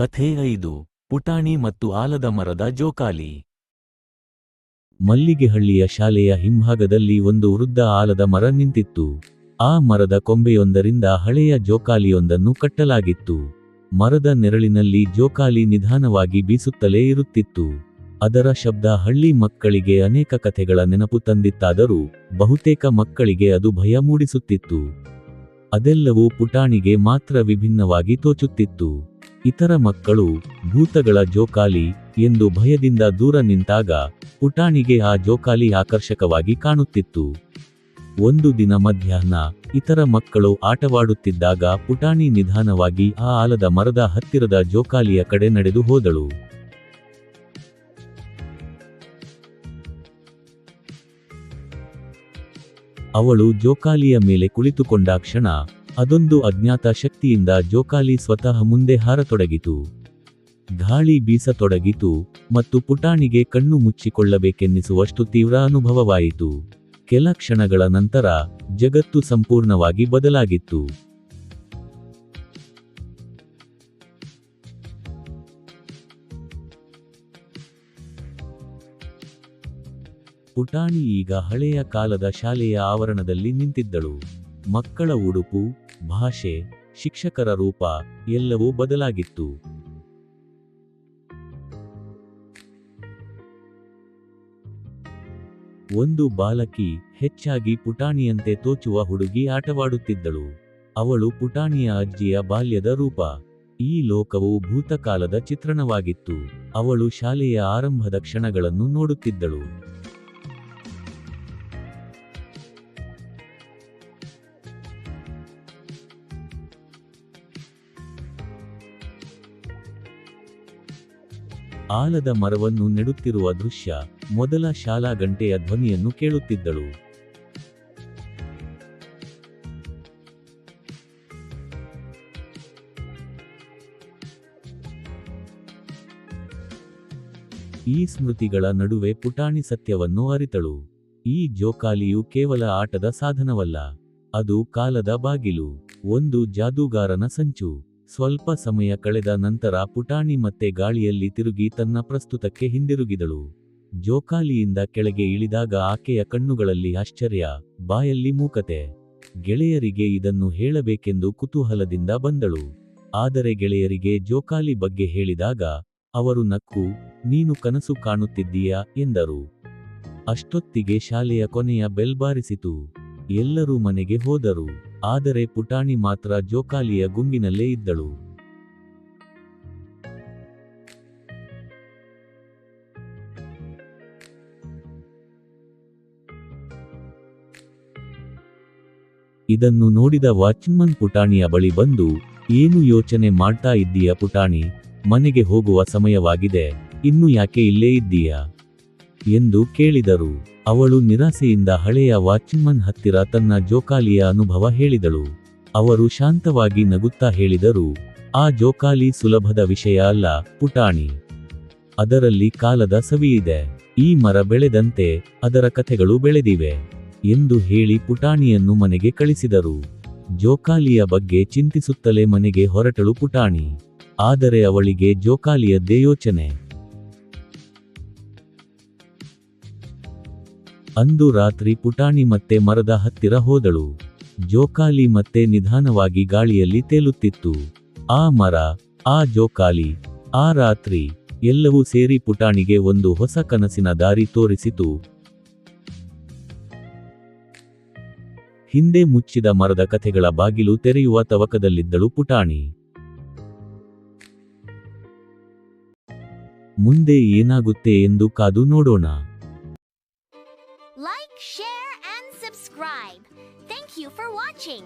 ಕಥೆ ಐದು, ಪುಟಾಣಿ ಮತ್ತು ಆಲದ ಮರದ ಜೋಕಾಲಿ. ಮಲ್ಲಿಗೆಹಳ್ಳಿಯ ಶಾಲೆಯ ಹಿಂಭಾಗದಲ್ಲಿ ಒಂದು ವೃದ್ಧ ಆಲದ ಮರ ನಿಂತಿತ್ತು. ಆ ಮರದ ಕೊಂಬೆಯೊಂದರಿಂದ ಹಳೆಯ ಜೋಕಾಲಿಯೊಂದನ್ನು ಕಟ್ಟಲಾಗಿತ್ತು. ಮರದ ನೆರಳಿನಲ್ಲಿ ಜೋಕಾಲಿ ನಿಧಾನವಾಗಿ ಬೀಸುತ್ತಲೇ ಇರುತ್ತಿತ್ತು. ಅದರ ಶಬ್ದ ಹಳ್ಳಿ ಮಕ್ಕಳಿಗೆ ಅನೇಕ ಕಥೆಗಳ ನೆನಪು ತಂದಿತ್ತಾದರೂ, ಬಹುತೇಕ ಮಕ್ಕಳಿಗೆ ಅದು ಭಯ ಮೂಡಿಸುತ್ತಿತ್ತು. ಅದೆಲ್ಲವೂ ಪುಟಾಣಿಗೆ ಮಾತ್ರ ವಿಭಿನ್ನವಾಗಿ ತೋಚುತ್ತಿತ್ತು. ಇತರ ಮಕ್ಕಳು ಭೂತಗಳ ಜೋಕಾಲಿ ಎಂದು ಭಯದಿಂದ ದೂರ ನಿಂತಾಗ ಪುಟಾಣಿಗೆ ಆ ಜೋಕಾಲಿ ಆಕರ್ಷಕವಾಗಿ ಕಾಣುತ್ತಿತ್ತು. ಒಂದು ದಿನ ಮಧ್ಯಾಹ್ನ ಇತರ ಮಕ್ಕಳು ಆಟವಾಡುತ್ತಿದ್ದಾಗ ಪುಟಾಣಿ ನಿಧಾನವಾಗಿ ಆ ಆಲದ ಮರದ ಹತ್ತಿರದ ಜೋಕಾಲಿಯ ಕಡೆ ನಡೆದು ಹೋದಳು. ಅವಳು ಜೋಕಾಲಿಯ ಮೇಲೆ ಕುಳಿತುಕೊಂಡಾಕ್ಷಣ ಅದೊಂದು ಅಜ್ಞಾತ ಶಕ್ತಿಯಿಂದ ಜೋಕಾಲಿ ಸ್ವತಃ ಮುಂದೆ ಹಾರತೊಡಗಿತು. ಗಾಳಿ ಬೀಸತೊಡಗಿತು ಮತ್ತು ಪುಟಾಣಿಗೆ ಕಣ್ಣು ಮುಚ್ಚಿಕೊಳ್ಳಬೇಕೆನ್ನಿಸುವಷ್ಟು ತೀವ್ರ ಅನುಭವವಾಯಿತು. ಕೆಲ ಕ್ಷಣಗಳ ನಂತರ ಜಗತ್ತು ಸಂಪೂರ್ಣವಾಗಿ ಬದಲಾಗಿತ್ತು. ಪುಟಾಣಿ ಈಗ ಹಳೆಯ ಕಾಲದ ಶಾಲೆಯ ಆವರಣದಲ್ಲಿ ನಿಂತಿದ್ದಳು. ಮಕ್ಕಳ ಉಡುಪು ಭಾಷೆ, ಶಿಕ್ಷಕರ ರೂಪ ಎಲ್ಲವೂ ಬದಲಾಗಿತ್ತು. ಒಂದು ಬಾಲಕಿ ಹೆಚ್ಚಾಗಿ ಪುಟಾಣಿಯಂತೆ ತೋಚುವ ಹುಡುಗಿ ಆಟವಾಡುತ್ತಿದ್ದಳು. ಅವಳು ಪುಟಾಣಿಯ ಅಜ್ಜಿಯ ಬಾಲ್ಯದ ರೂಪ. ಈ ಲೋಕವು ಭೂತಕಾಲದ ಚಿತ್ರಣವಾಗಿತ್ತು. ಅವಳು ಶಾಲೆಯ ಆರಂಭದ ಕ್ಷಣಗಳನ್ನು ನೋಡುತ್ತಿದ್ದಳು. ಆಲದ ಮರವನ್ನು ನೆಡುತ್ತಿರುವ ದೃಶ್ಯ ಮೊದಲ ಶಾಲಾ ಗಂಟೆಯ ಧ್ವನಿಯನ್ನು ಕೇಳುತ್ತಿದ್ದಳು. ಈ ಸ್ಮೃತಿಗಳ ನಡುವೆ ಪುಟಾಣಿ ಸತ್ಯವನ್ನು ಅರಿತಳು. ಈ ಜೋಕಾಲಿಯು ಕೇವಲ ಆಟದ ಸಾಧನವಲ್ಲ, ಅದು ಕಾಲದ ಬಾಗಿಲು, ಒಂದು ಜಾದೂಗಾರನ ಸಂಚು. ಸ್ವಲ್ಪ ಸಮಯ ಕಳೆದ ನಂತರ ಪುಟಾಣಿ ಮತ್ತೆ ಗಾಳಿಯಲ್ಲಿ ತಿರುಗಿ ತನ್ನ ಪ್ರಸ್ತುತಕ್ಕೆ ಹಿಂದಿರುಗಿದಳು. ಜೋಕಾಲಿಯಿಂದ ಕೆಳಗೆ ಇಳಿದಾಗ ಆಕೆಯ ಕಣ್ಣುಗಳಲ್ಲಿ ಆಶ್ಚರ್ಯ, ಬಾಯಲ್ಲಿ ಮೂಕತೆ. ಗೆಳೆಯರಿಗೆ ಇದನ್ನು ಹೇಳಬೇಕೆಂದು ಕುತೂಹಲದಿಂದ ಬಂದಳು. ಆದರೆ ಗೆಳೆಯರಿಗೆ ಜೋಕಾಲಿ ಬಗ್ಗೆ ಹೇಳಿದಾಗ, ಅವರು ನಕ್ಕು, ನೀನು ಕನಸು ಕಾಣುತ್ತಿದ್ದೀಯಾ? ಎಂದರು. ಅಷ್ಟೊತ್ತಿಗೆ ಶಾಲೆಯ ಕೊನೆಯ ಬೆಲ್ ಬಾರಿಸಿತು. ಎಲ್ಲರೂ ಮನೆಗೆ ಹೋದರು. ಆದರೆ ಪುಟಾಣಿ ಮಾತ್ರ ಜೋಕಾಲಿಯ ಗುಂಗಿನಲ್ಲೇ ಇದ್ದಳು. ಇದನ್ನು ನೋಡಿದ ವಾಚ್ಮನ್ ಪುಟಾಣಿಯ ಬಳಿ ಬಂದು, ಏನು ಯೋಚನೆ ಮಾಡ್ತಾ ಇದ್ದೀಯ ಪುಟಾಣಿ? ಮನೆಗೆ ಹೋಗುವ ಸಮಯವಾಗಿದೆ. ಇನ್ನು ಯಾಕೆ ಇಲ್ಲೇ ಇದ್ದೀಯಾ? ಎಂದು ಕೇಳಿದರು. ಅವಳು ನಿರಾಸೆಯಿಂದ ಹಳೆಯ ವಾಚ್ಮನ್ ಹತ್ತಿರ ತನ್ನ ಜೋಕಾಲಿಯ ಅನುಭವ ಹೇಳಿದಳು. ಅವರು ಶಾಂತವಾಗಿ ನಗುತ್ತಾ ಹೇಳಿದರು, ಆ ಜೋಕಾಲಿ ಸುಲಭದ ವಿಷಯ ಅಲ್ಲ, ಪುಟಾಣಿ. ಅದರಲ್ಲಿ ಕಾಲದ ಸವಿಯಿದೆ. ಈ ಮರ ಬೆಳೆದಂತೆ ಅದರ ಕಥೆಗಳು ಬೆಳೆದಿವೆ, ಎಂದು ಹೇಳಿ ಪುಟಾಣಿಯನ್ನು ಮನೆಗೆ ಕಳಿಸಿದರು. ಜೋಕಾಲಿಯ ಬಗ್ಗೆ ಚಿಂತಿಸುತ್ತಲೇ ಮನೆಗೆ ಹೊರಟಳು ಪುಟಾಣಿ. ಆದರೆ ಅವಳಿಗೆ ಜೋಕಾಲಿಯದ್ದೇ ಯೋಚನೆ. ಅಂದು ರಾತ್ರಿ ಪುಟಾಣಿ ಮತ್ತೆ ಮರದ ಹತ್ತಿರ ಹೋದಳು. ಜೋಕಾಲಿ ಮತ್ತೆ ನಿಧಾನವಾಗಿ ಗಾಳಿಯಲ್ಲಿ ತೇಲುತ್ತಿತ್ತು. ಆ ಮರ, ಆ ಜೋಕಾಲಿ, ಆ ರಾತ್ರಿ ಎಲ್ಲವೂ ಸೇರಿ ಪುಟಾಣಿಗೆ ಒಂದು ಹೊಸ ಕನಸಿನ ದಾರಿ ತೋರಿಸಿತು. ಹಿಂದೆ ಮುಚ್ಚಿದ ಮರದ ಕಥೆಗಳ ಬಾಗಿಲು ತೆರೆಯುವ ತವಕದಲ್ಲಿದ್ದಳು ಪುಟಾಣಿ. ಮುಂದೆ ಏನಾಗುತ್ತೆ ಎಂದು ಕಾದು ನೋಡೋಣ. Share, and subscribe. Thank you for watching.